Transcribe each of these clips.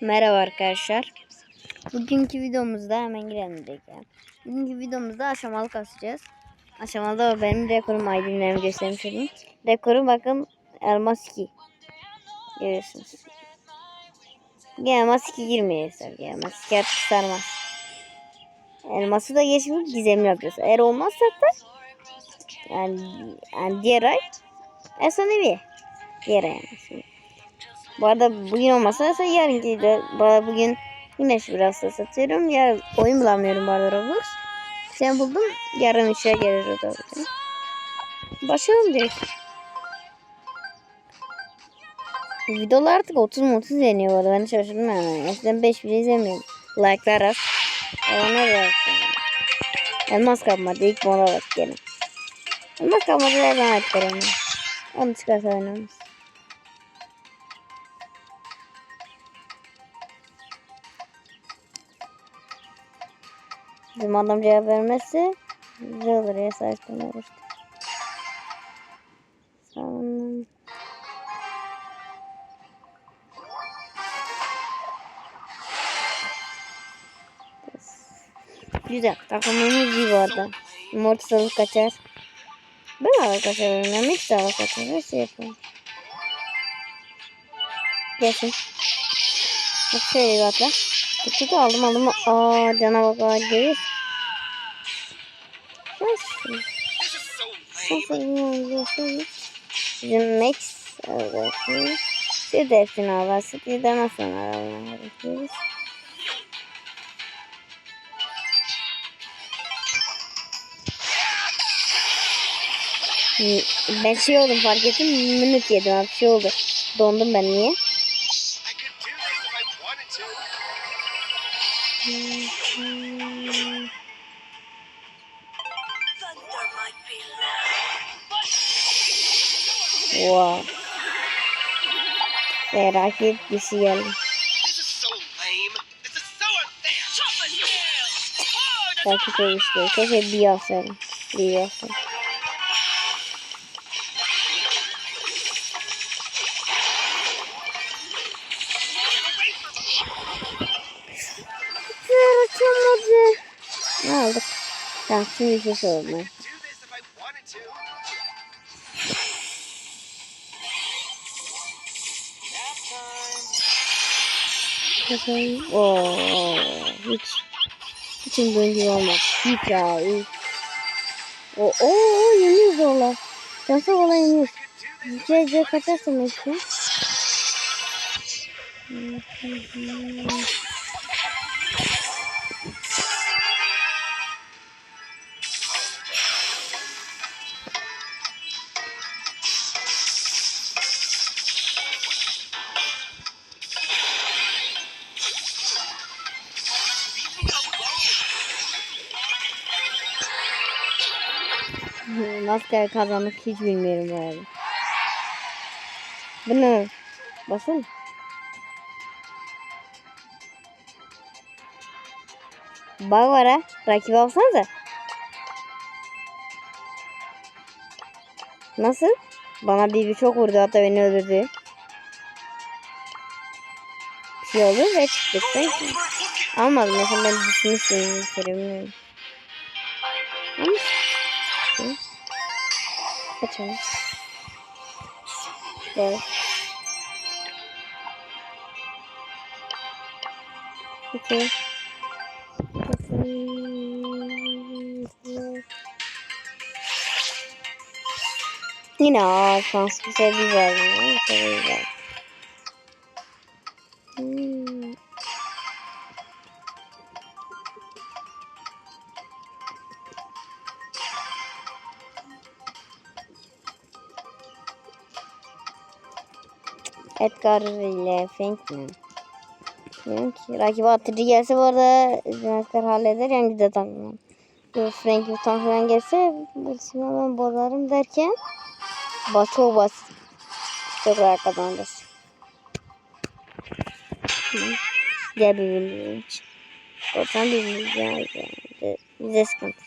Merhaba arkadaşlar. Bugünkü videomuzda hemen girelim direkt. Bugünkü videomuzda aşamalı kasacağız. Aşamalı benim rekorum aydınlarımı göstermiş olayım. Rekorum bakın elmas 2. Görüyorsunuz. Elmas 2 girmiyor tabii. Elmas 2 artık sarmaz. Elması da geçmiş gizemli yapacağız. Eğer olmazsa da yani, yani diğer ay efsanevi. Diğer ay yani. Bu arada bugün olmasa ise yarınki de bugün güneş biraz da satıyorum. Yarın oyun bulamıyorum bu arada Roblox. Sen buldum. Yarın işe gelir o da. Başlayalım direkt. Videolar artık 30 mu 30 izleniyor bu arada. Ben şaşırdım yani. Eskiden 5 bile izlemiyorum. Like'lar az. Ona da Elmas kapmadı. İlk mola bak gene. Elmas kapmadı da ben açarım. Onu çıkarsa oynamaz. Bizim adam cevap vermezse güzel olur ya saçma olur. Güzel. Takımımız iyi bu arada. Mortis alıp kaçar. Ben alıp kaçarım. Ben hiç de alıp kaçar. Her şey yapıyorum. Gelsin. Bak şöyle bir atla. Kutuyu aldım aldım. Aa cana bak aa görüyorsun. Nasıl? Bizim Max alıyorsun. Bir de hepsini alırsın. Bir de nasıl alırsın? Ben şey oldum fark ettim. Minut yedim abi şey oldu. Dondum ben niye? İs so unfair. Rakip oluştu. Keşke bir yapsaydım. Bir yapsaydım. Güzel açamadı. Ne aldık? Tamam şimdi bir şey sorayım Bakın. Oo, hiç. Hiç gibi olmadı. Hiç ya. Hiç. Oo, yeniyoruz valla. Cansa valla yeniyoruz. C C kaçarsın işte. Nasıl kazandık hiç bilmiyorum bu arada. Bu ne? Basın. Bak var ha. Rakip alsanıza. Nasıl? Bana bir çok vurdu hatta beni öldürdü. Bir şey oldu ve çıktık. Almadım mesela ben kere bilmiyorum. Ama? Kaçalım. Gel. İki. Yine şey güzel. Şey güzel. Edgar ile Frankman. Diyorum ki rakibi atıcı gelse bu arada Edgar halleder yani güzel takmam. Frank Vuitton falan gelse silahı ben bozarım derken bas çok basit. Çok rahat kazanırız. Diğer bir bildiğim için. Korsan bir bildiğim yani. Bize sıkıntı.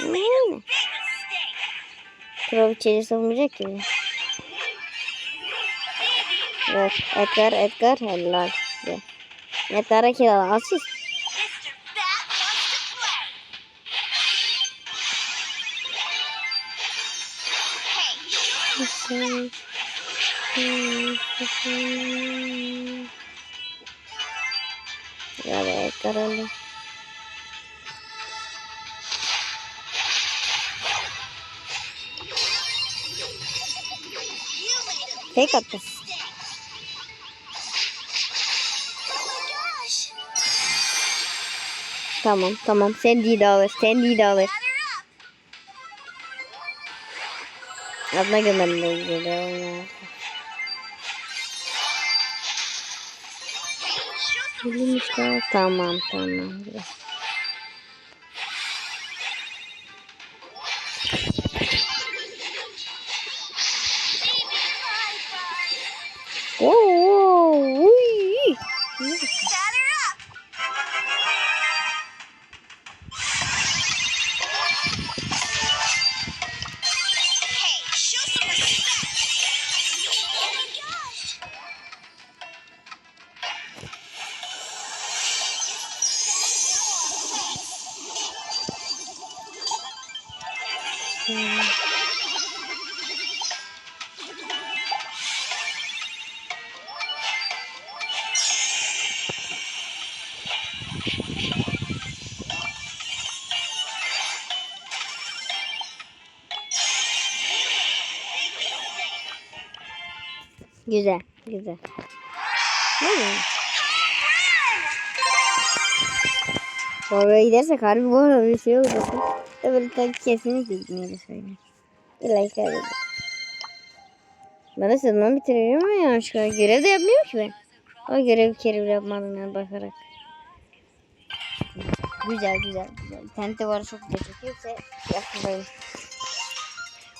Yani. Kral içeri savunmayacak ki. Evet. Edgar, Edgar. Helal. Edgar'a kill al. Asist. Ya be Edgar öldü. Tek attı. Tamam tamam. Sandy'yi de alır. Sandy'yi de alır. Adına gömelim de. Tamam tamam. Güzel, güzel. Hmm. Oraya gidersek harbi bu arada bir şey. Da böyle tabii kesinlikle gitmeyi söyle. İlla ki öyle. Ben de sınavı bitiririm ama yanlışlıkla. Görev de yapmıyorum ki ben. O görev bir kere bile yapmadım yani bakarak. Güzel güzel güzel. İnternette var çok güzel çekiyorsa yakındayım.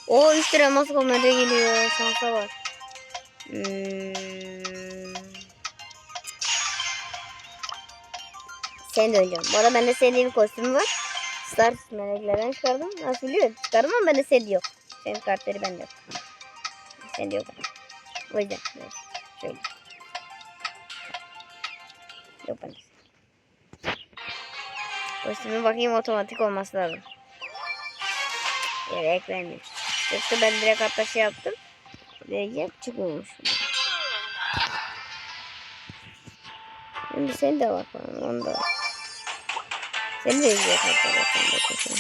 O 3 lira nerede geliyor? Şansa var. Hmm. Sen de oynayacağım. Bu arada bende Sandy'nin kostümü var. Star meleklerden çıkardım. Nasıl biliyor? Çıkardım ama bende Sandy yok. Senin kartları bende yok. Sandy yok. O yüzden. Şöyle. Yok bende. Kostümü bakayım otomatik olması lazım. Gerek vermiyor. Yoksa ben direkt hatta şey yaptım. Direkt çıkıyormuş. Şimdi sen de bak bana. Onu da bak. Sen de izle. Sen de bakın.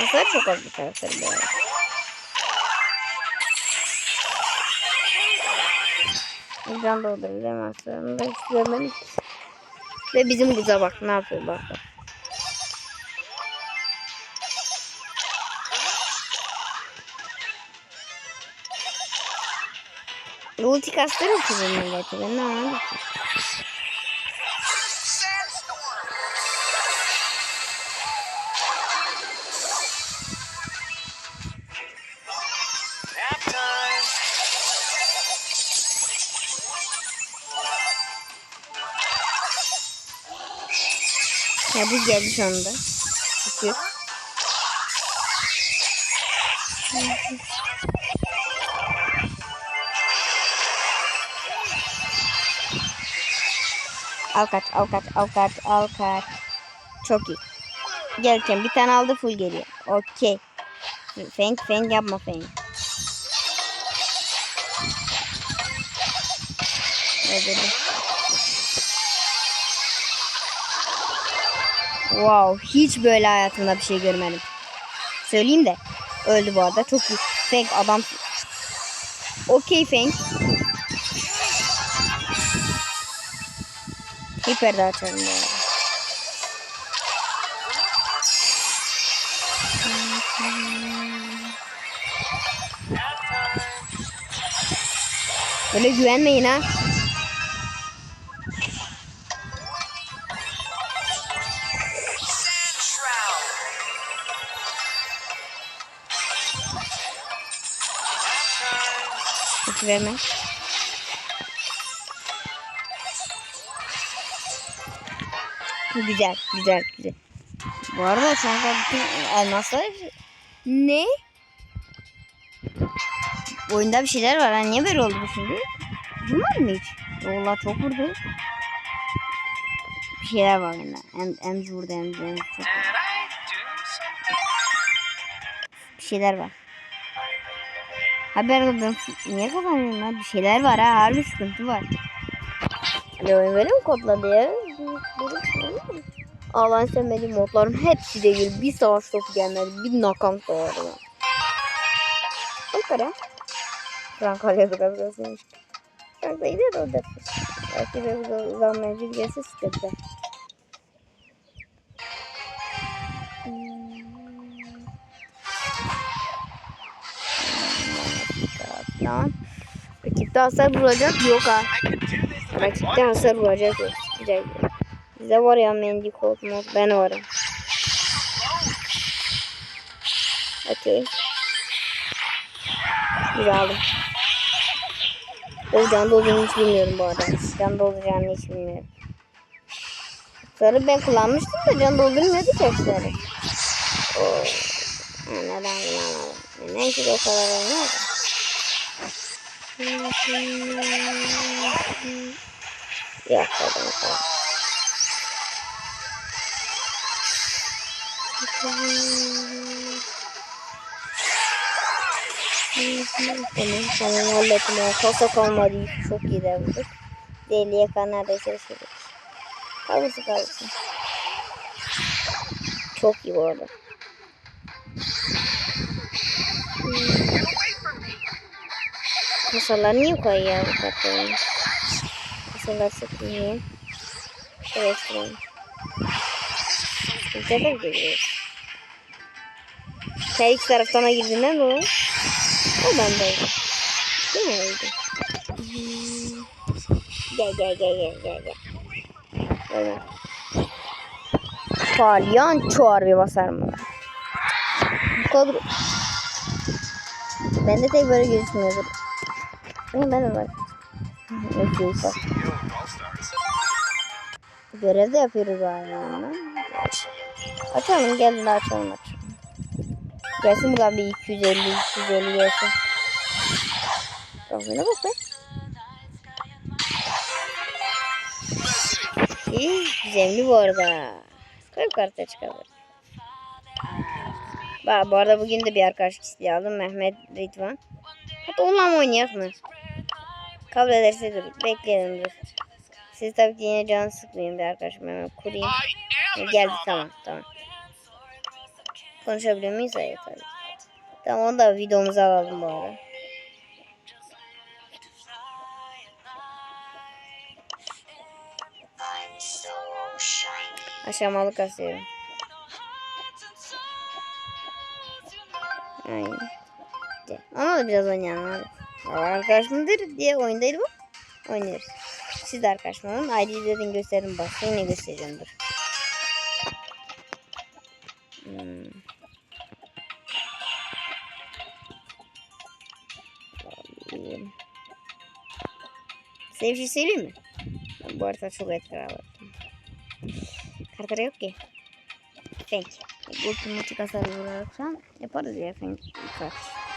Mesela çok az bir karakter bu arada. Can dolduracağım aslında. Hiç görmedik. Ve bizim kıza bak ne yapıyor bak bak. Ulti kastırır ki bu milleti. Ben ne anladım. Ya bu geldi sonunda. Şükür. Al kaç, al kaç, al kaç, al kaç. Çok iyi. Gelken bir tane aldı full geliyor. Okey. Feng feng yapma feng. Öldürdüm. Wow, hiç böyle hayatımda bir şey görmedim. Söyleyeyim de. Öldü bu arada. Çok iyi. Feng adam. Okey Feng. Hiper de açarım bu arada. Nap time. Öyle güvenmeyin ha. Hiç verme. Güzel, güzel, güzel. Bu arada şu anda bütün elmaslar... Ne? oyunda bir şeyler var. Ha, niye böyle oldu bu şimdi? Bunlar mı hiç? Valla çok vurdu. Bir şeyler var oyunda. Em, emz vurdu emz, emz çok. Bir şeyler var. Ha ben, ben niye kazanıyorum lan? Bir şeyler var ha. Harbi sıkıntı var. Ne oyun böyle mi kodladı ya? Allah'ın sevmediğim modların hepsi değil. Bir savaş topu gelmedi. Bir knockout da vardı. Ankara. Frank Alya'da kazanmış. Frank da gidiyor da o da. Belki de bu mevcut gelse sıkıntı. Tamam. Rakipte hasar vuracak yok ha. Rakipte hasar vuracak. Bizde var ya Mendy Colt. Ben varım. Okey. Güzel aldım. O can dolduğunu hiç bilmiyorum bu arada. Can dolduracağını hiç bilmiyorum. Sarı ben kullanmıştım da can doldurmuyordu ki sarı. Oo. Ha, neden kullanmadım? Neyse de o kadar olmaz. Yok dedim tamam. Tamam, hallettim. ya. Kasa kalmadı. Çok iyi devrildik. Deliye kadar neredeyse düşürdük. Kalırsın. Çok iyi bu arada. Kasalar niye koyuyor bu katlarını? Kasalar sıkmıyor. Karıştıralım. Güzel geliyor. Her iki taraftan da girdiğinden dolayı. O ben de Değil mi öyle? Hmm. Gel gel gel gel gel gel. Gel. Palyanço harbi basar mı? Kadro. Ben de tek böyle gözükmüyordur. Ben de var. Yok yok. Görev de yapıyoruz aynı Açalım gelin açalım açalım. Gelsin buradan bir 250 250 gelsin. Kafana bak be. İyi, gizemli bu arada. Kalp kartı çıkabilir. Bak bu arada bugün de bir arkadaş isteği aldım. Mehmet Ridvan. Hatta onunla mı oynayak mı? Kabul ederse dur. Bekleyelim dur. Siz tabii ki yine canı sıkmayın bir arkadaşım. Hemen kurayım. Geldi tamam tamam. Konuşabiliyor muyuz? Hayır tabii. Tamam onu da videomuza alalım bu arada. Aşamalı kasıyorum. Aynen. Ama biraz oynayalım abi. Arkadaşımdır diye oyundaydı bu. Oynuyoruz. Siz de arkadaşım olun. ID dedin gösterin bak. Yine göstereceğim dur. Hmm. Size bir şey söyleyeyim mi? Ben bu arada çok etkili alırım. Kartları yok ki. Fenk. Ultimatik hasar vurarsan yaparız ya Fenk. Kart.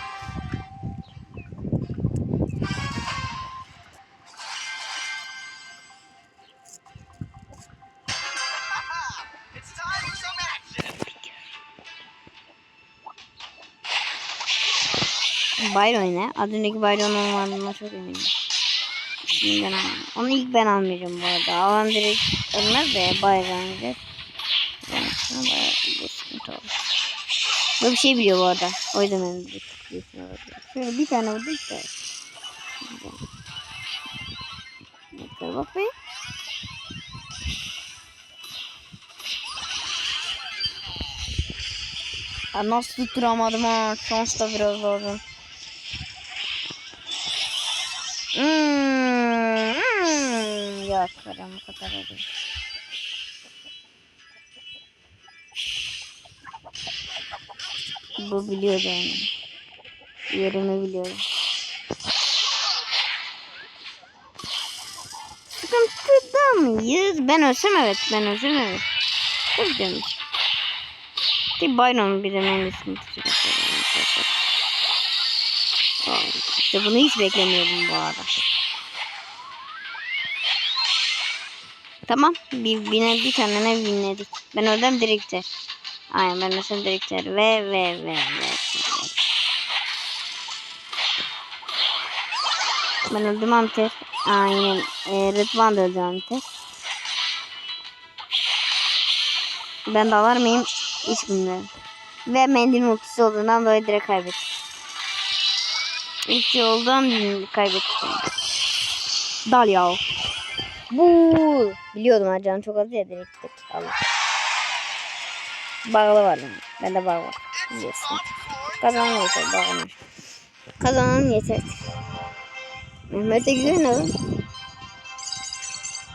Byron ne? Az önceki Byron olmadığına çok eminim. Şimdi ben almam. Onu ilk ben almayacağım bu arada. Alan direkt ölmez de Byron alacak. Yani bayağı bir sıkıntı olur. Bu bir şey biliyor bu arada. O yüzden ben bir tıklıyorsun olabilir. Şöyle bir tane vurdu işte. Güzel. Bekle bak be. Ya nasıl tutturamadım ha. Şans da biraz lazım. Hmm, hmm. Yok karam bu kadar değil. Bu biliyordu yani. Yerimi biliyorum. Sıkıntıda mıyız? Ben ölsem evet. Ben ölsem evet. Çok demiş. Ki Byron bir de benim İşte bunu hiç beklemiyordum bu arada. Tamam. Bir, bine, bir tane ne binledik. Ben oradan direktör. Aynen ben mesela direktör. Ve ve ve ve. Ben öldüm Anter. Aynen. E, Rıdvan da öldü Anter. Ben dalar mıyım? Hiç bilmiyorum. Ve mendilin ultisi olduğundan dolayı direkt kaybettim. Ulti olduğundan kaybettim. Dal ya. Bu biliyordum ha canım çok az ya direkt. Allah. Bağlı var yani. Bende bağ var. Yesin. Kazanan yeter bağlamış. Kazanan yeter. Mehmet'e ne lan?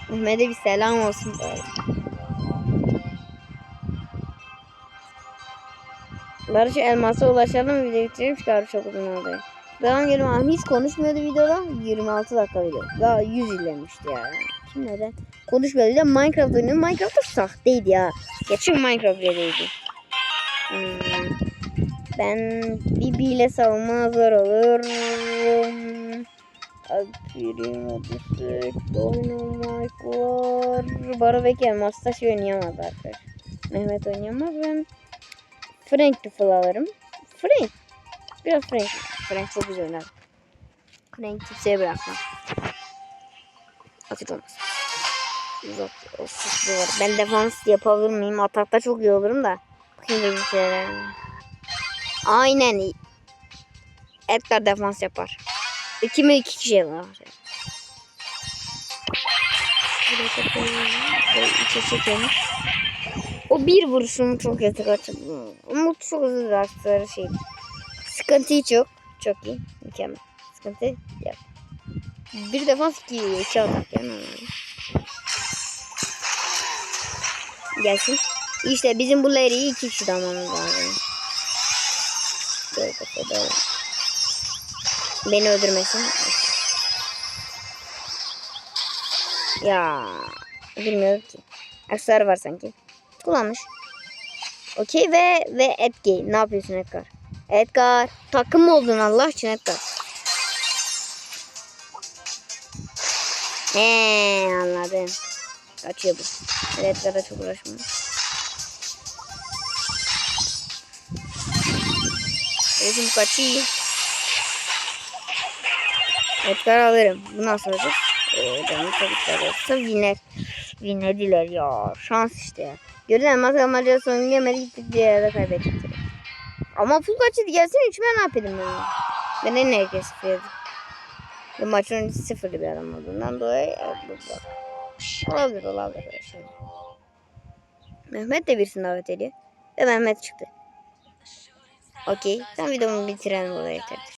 Mehmet'e bir selam olsun bari. Barış elmasa ulaşalım video bitirelim çıkar çok uzun oldu. Devam geliyorum ama hiç konuşmuyordu videoda. 26 dakika video. Daha 100 izlemişti ya. Kim neden? Konuşmuyordu. Bir de Minecraft oynuyor. Minecraft da sahteydi ya. Geçen Minecraft videoydu. Hmm. Ben Bibi ile savunma zor olur. Aferin odası. Oynamak var. Baro Beker Mustaş oynayamaz arkadaşlar. Mehmet oynayamaz. Ben Frank Duffel alırım. Frank. Biraz Frank. Frank çok güzel oynar. Frank kimseye bırakmam. Atık olmaz. Uzak. Of, var. Ben defans yapabilir miyim? Atakta çok iyi olurum da. Bakayım da bir. Aynen. Edgar defans yapar. İki mi iki kişi var. İçe çekelim. O bir vuruşumu çok kötü kaçırdı. Ama çok hızlı bıraktığı şey. Sıkıntı hiç yok. Çok iyi. Mükemmel. Sıkıntı yok. Bir defans iki, iki atak yani. Gelsin. İşte bizim bu Larry'i iki kişi almamız lazım. Böyle kafada. Beni öldürmesin. Ya bilmiyorum ki. Aksar var sanki. Kullanmış. Okey ve ve Edgar. Ne yapıyorsun Edgar? Edgar. Takım mı oldun Allah için Edgar? He anladım. Kaçıyor bu. Edgar'a çok uğraşma. Bizim kaçıyor. Edgar alırım. Bu nasıl olacak? Ee, canım çok güzel olsa winner. Winnerdiler ya. Şans işte ya. Gördün elmas amacı son gelmedi gittik bir yerde kaybettik. Ama full kaçıydı gelsin 3 ben ne yapayım ben? Ben en herkes sıfırdı. Ve maçın öncesi sıfırlı bir adam olduğundan dolayı evet. Olabilir olabilir. öyle Şey. Mehmet de birisini davet ediyor. Ve Mehmet çıktı. Okey. Sen videomu bitirelim burada yeterdir.